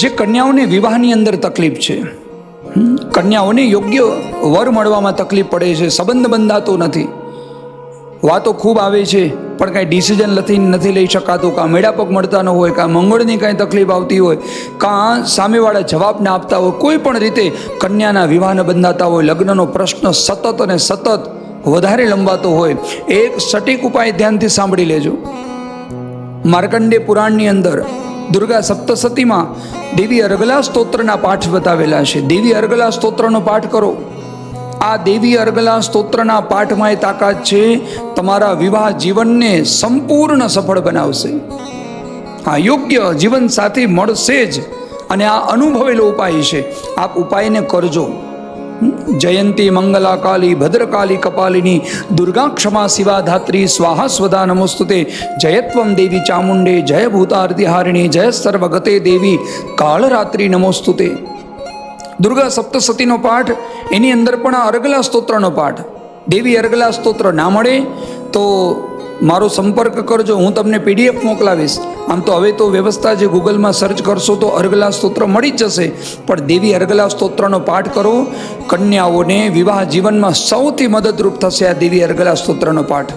જે કન્યાઓને વિવાહની અંદર તકલીફ છે કન્યાઓને યોગ્ય વર મળવામાં તકલીફ પડે છે, સંબંધ બંધાતો નથી. વાતો ખૂબ આવે છે, પણ કાંઈ ડિસિઝન નથી નથી લઈ શકાતું, કાં મેળાપગ મળતા ન હોય, કાં મંગળની કાંઈ તકલીફ આવતી હોય, કાં સામેવાળા જવાબ ના આપતા હોય, કોઈ પણ રીતે કન્યાના વિવાહ બંધાતા હોય, લગ્નનો પ્રશ્ન સતત અને સતત વધારે લંબાતો હોય. એક સટીક ઉપાય ધ્યાનથી સાંભળી લેજો. માર્કંડે પુરાણની અંદર દુર્ગા સપ્તસતીમાં દેવી અર્ગલા સ્તોત્રના પાઠ બતાવેલા છે. દેવી અર્ગલા સ્તોત્રનો પાઠ કરો. આ દેવી અર્ગલા સ્તોત્રના પાઠમાં એ તાકાત છે, તમારા વિવાહ જીવનને સંપૂર્ણ સફળ બનાવશે. હા યોગ્ય જીવન સાથી મળશે જ અને આ અનુભવેલો ઉપાય છે. આપ ઉપાયને કરજો. જયંતી મંગલા કાલી ભદ્રકાલી કપાલિની દુર્ગા ક્ષમા શિવા સ્વાહા સ્વદા નમોસ્તુતે જયત્વમ દેવી ચામુંડે જય ભૂતાર્તિહારિણી જય સર્વગતે દેવી કાળરાત્રિ નમોસ્તુતે દુર્ગા સપ્તસતીનો પાઠ એની અંદર પણ આ અર્ગલા સ્તોત્રનો પાઠ. દેવી અર્ગલા સ્તોત્ર ના મળે, તો મારો સંપર્ક કરજો, હું તમને પીડીએફ મોકલાવીશ. આમ તો હવે તો વ્યવસ્થા જે ગૂગલમાં સર્ચ કરશો તો અર્ગલા સ્તોત્ર મળી જ જશે. પણ દેવી અર્ગલા સ્તોત્રનો પાઠ કરો. કન્યાઓને વિવાહ જીવનમાં સૌથી મદદરૂપ થશે આ દેવી અર્ગલા સ્તોત્રનો પાઠ.